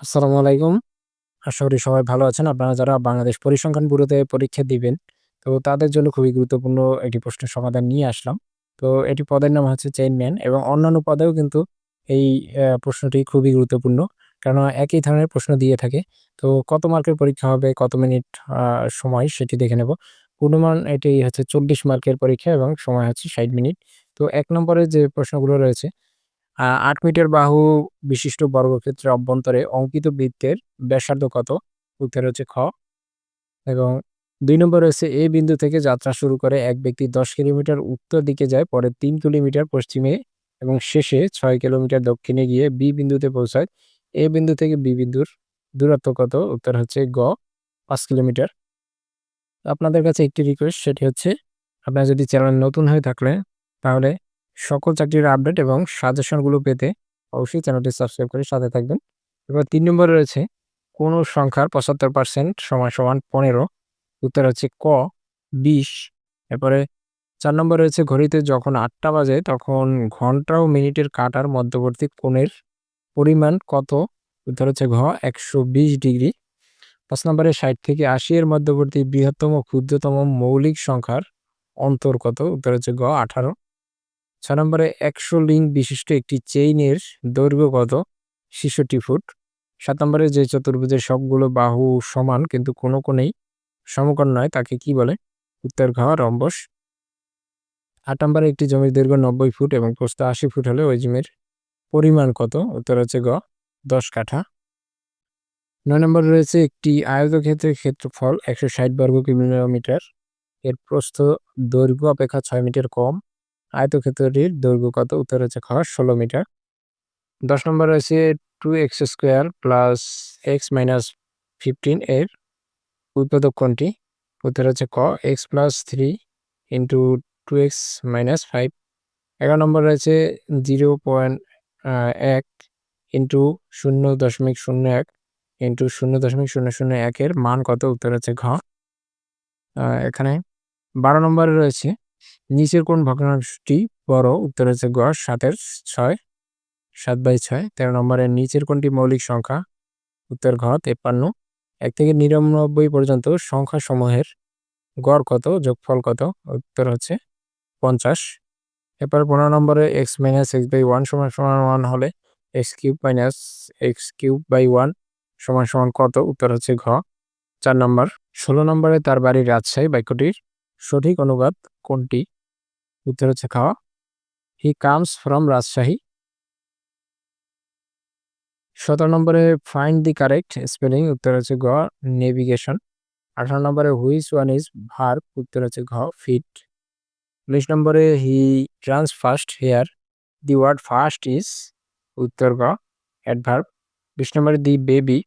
আসসালামু আলাইকুম। আশা করি সবাই ভালো আছেন। আপনারা যারা বাংলাদেশ পরিসংখ্যান ব্যুরোতে পরীক্ষা দিবেন, তো তাদের জন্য খুবই গুরুত্বপূর্ণ একটি প্রশ্নের সমাধান নিয়ে আসলাম। তো এটি পদের নাম হচ্ছে চেইনম্যান এবং অন্যান্য পদেও কিন্তু এই প্রশ্নটি খুবই গুরুত্বপূর্ণ। কেননা একই ধরনের প্রশ্ন দিয়ে থাকে। তো কত মার্কের পরীক্ষা হবে, কত মিনিট সময় সেটি দেখে নেব। পূর্ণমান এটি হচ্ছে ৪০ মার্কের পরীক্ষা এবং সময় হচ্ছে ৬০ মিনিট। তো এক নম্বরে যে প্রশ্নগুলো রয়েছে আ ৮ মিটার বাহু বিশিষ্ট বর্গক্ষেত্রের অভ্যন্তরে অঙ্কিত বৃত্তের ব্যাসার্ধ কত? উত্তর হচ্ছে খ। এবং দুই নম্বর হচ্ছে এ বিন্দু থেকে যাত্রা শুরু করে এক ব্যক্তি ১০ কিলোমিটার উত্তর দিকে যায়, পরে তিন কিলোমিটার পশ্চিমে এবং শেষে ছয় কিলোমিটার দক্ষিণে গিয়ে বি বিন্দুতে পৌঁছায়। এ বিন্দু থেকে বি বিন্দুর দূরত্ব কত? উত্তর হচ্ছে গ পাঁচ কিলোমিটার। আপনাদের কাছে একটি রিকোয়েস্ট সেটি হচ্ছে আপনারা যদি চ্যানেল নতুন হয়ে থাকলে তাহলে সকল চাকরির আপডেট এবং সাজেশনগুলো পেতে অবশ্যই চ্যানেলটি সাবস্ক্রাইব করে সাথে থাকবেন। এবার তিন নম্বরে রয়েছে কোন সংখ্যার ৭৫% সমান, সমান ১৫ উত্তর হচ্ছে ক ২০ এরপরে চার নম্বর রয়েছে ঘড়িতে যখন আটটা বাজে তখন ঘণ্টা ও মিনিটের কাটার মধ্যবর্তী কোণের পরিমাণ কত? উত্তর হচ্ছে ঘ ১২০ ডিগ্রি। পাঁচ নম্বরে ৬০ থেকে ৮০ এর মধ্যবর্তী বৃহত্তম ক্ষুদ্রতম মৌলিক সংখ্যার অন্তর কত? উত্তর হচ্ছে গ ১৮। ৬ নম্বরে ১০০ লিঙ্ক বিশিষ্ট একটি চেইনের দৈর্ঘ্য কত? ৬৬ ফুট। ৭ নম্বরে যে চতুর্ভুজের সবগুলো বাহু সমান কিন্তু কোনো কোণেই সমকোণ নয়, তাকে কি বলে? উত্তর ঘ, রম্বস। আট নম্বরে একটি জমির দৈর্ঘ্য ৯০ ফুট এবং প্রস্থ ৮০ ফুট হলে ওই জমির পরিমাণ কত? উত্তর হচ্ছে গ ১০ কাঠা। নয় নম্বরে রয়েছে একটি আয়তক্ষেত্রের ক্ষেত্রফল ১৬০ বর্গ কিলোমিটার। এর প্রস্থ দৈর্ঘ্য অপেক্ষা ছয় মিটার কম। আয়তক্ষেত্রটির দৈর্ঘ্য কত? উত্তর হচ্ছে খ ১৬ মিটার। ১০ নম্বরে রয়েছে two x square plus x minus 15 এর উৎপাদক কোনটি? উত্তর হচ্ছে ক x plus three into two x minus 5। ১১ নম্বর রয়েছে 0.1 ইন্টু 0.01 ইন্টু 0.001 এর মান কত? উত্তর হচ্ছে ঘ। এখানে ১২ নম্বরে রয়েছে নিচের কোন ভগ্নাংশটি বড়? উত্তর হচ্ছে গ সাতের ছয়, সাত বাই ৬ ১৩ নম্বরের নিচের কোনটি মৌলিক সংখ্যা? উত্তর ঘ ৫৩ ১ থেকে ৯৯ পর্যন্ত সংখ্যা সমূহের গড় কত? যোগফল কত? উত্তর হচ্ছে ৫০ এরপর ১৫ নম্বরে x minus x by one সমান সমান ওয়ান হলে x cube minus x cube by one সমান সমান কত? উত্তর হচ্ছে ঘ চার নম্বর, ষোলো নম্বরে তার বাড়ি রাজশাহী বাক্যটির সঠিক অনুবাদ কোনটি? উত্তর হচ্ছে খাওয়া। হি কামস ফ্রম রাজশাহী সতেরো নম্বরে ফাইন্ড দি কারেক্ট স্পেলিং উত্তর হচ্ছে গ নেভিগেশন আঠারো নম্বরে হুইচ ওয়ান ইজ ভার্ব উত্তর হচ্ছে ঘ ফিট উনিশ নম্বরে he transferred here the word first is উত্তর গ অ্যাডভার্ব বিশ নম্বরে the baby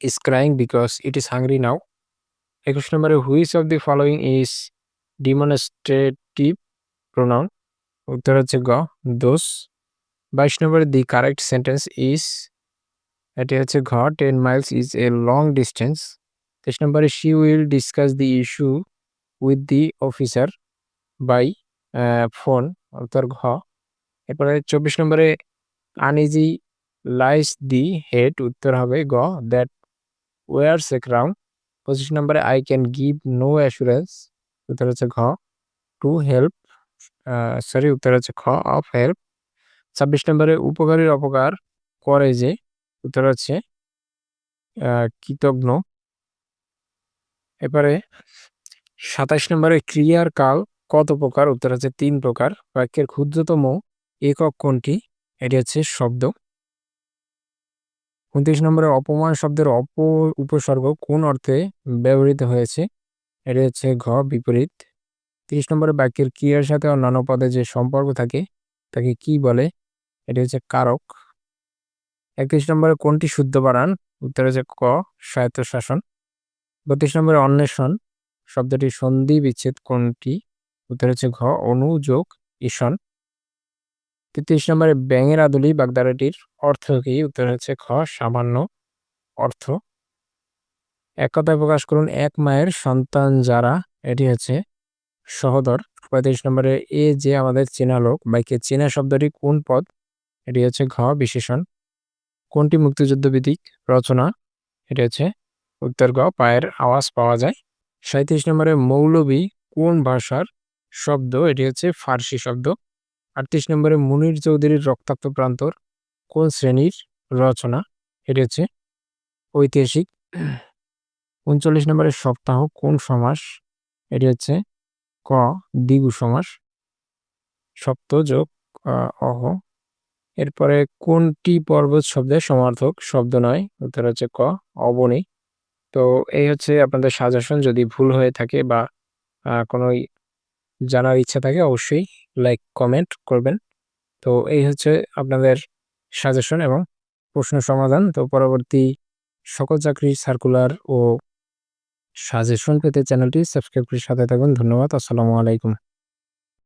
is crying because it is hungry now একুশ নম্বরে, which of the following is demonstrative pronoun? উত্তর হচ্ছে গ, দোষ। বাইশ নম্বরে, দি কারেক্ট সেন্টেন্স ইজ? এটি হচ্ছে ঘ, ten miles is a long distance. তেইশ নম্বরে, she will discuss the issue with the officer by phone. উত্তর ঘ। এরপরে চব্বিশ নম্বরে, আনইজি লাইস দি হেড। উত্তর হবে গ, দ্যাট ওয়ার্স এ ক্রাউন। পঁচিশ নম্বরে I can give no assurance উত্তর হচ্ছে ঘ টু হেল্প সরি উত্তর হচ্ছে খ অফ হেল্প ছাব্বিশ নম্বরে উপকারীর অপকার করে যে, উত্তর হচ্ছে কৃতজ্ঞ। এবারে সাতাইশ নম্বরে ক্রিয়ার কাল কত প্রকার, উত্তর হচ্ছে তিন প্রকার। বাক্যের ক্ষুদ্রতম একক কোনটি? এটি হচ্ছে শব্দ। উনত্রিশ নম্বরে অপমান শব্দের অপ উপসর্গ কোন অর্থে ব্যবহৃত হয়েছে? এটি হচ্ছে ঘ, বিপরীত। তিরিশ নম্বরে বাক্যের ক্রিয়ার সাথে অন্যান্য পদে যে সম্পর্ক থাকে, তাকে কি বলে? এটি হচ্ছে কারক। একত্রিশ নম্বরে কোনটি শুদ্ধ বানান? উত্তর হচ্ছে ক, স্বায়ত্তশাসন। বত্রিশ নম্বরে অন্বেষণ শব্দটি সন্ধি বিচ্ছেদ কোনটি? উত্তর হচ্ছে ঘ, অনুযোগ ঈশন তেত্রিশ নম্বরে ব্যাঙের আদুলি বাগদারাটির অর্থ কি? উত্তর হচ্ছে খ, সামান্য অর্থ। এক কথায় প্রকাশ করুন, এক মায়ের সন্তান যারা, এটি হচ্ছে সহদর। পঁয়ত্রিশ নম্বরে এ যে আমাদের চেনা লোক বাইকে চেনা শব্দটি কোন পদ? এটি হচ্ছে ঘ, বিশেষণ। কোনটি মুক্তিযুদ্ধ ভিত্তিক রচনা? এটি হচ্ছে উত্তর গ, পায়ের আওয়াজ পাওয়া যায়। সাঁত্রিশ নম্বরে মৌলবী কোন ভাষার শব্দ? এটি হচ্ছে ফার্সি শব্দ। আটত্রিশ নম্বরে মুনির চৌধুরীর রক্তাক্ত প্রান্তর কোন শ্রেণির রচনা? এটি হচ্ছে ঐতিহাসিক। উনচল্লিশ নম্বরে সপ্তাহ কোন সমাস? এটি হচ্ছে ক, দ্বিগু সমাস। সপ্ত যোগ অহ। এরপরে কোনটি পর্বত শব্দের সমার্থক? শব্দ নয়, উত্তর হচ্ছে ক, অবনী। তো এই হচ্ছে আপনাদের সাজেশন যদি ভুল হয়ে থাকে বা কোনো জানার ইচ্ছা থাকে, অবশ্যই লাইক কমেন্ট করবেন। তো এই হচ্ছে আপনাদের সাজেশন এবং প্রশ্ন সমাধান। তো পরবর্তী সকল চাকরি সার্কুলার ও সাজেশন পেতে চ্যানেলটি সাবস্ক্রাইব করে সাথে থাকুন। ধন্যবাদ, আসসালামু আলাইকুম।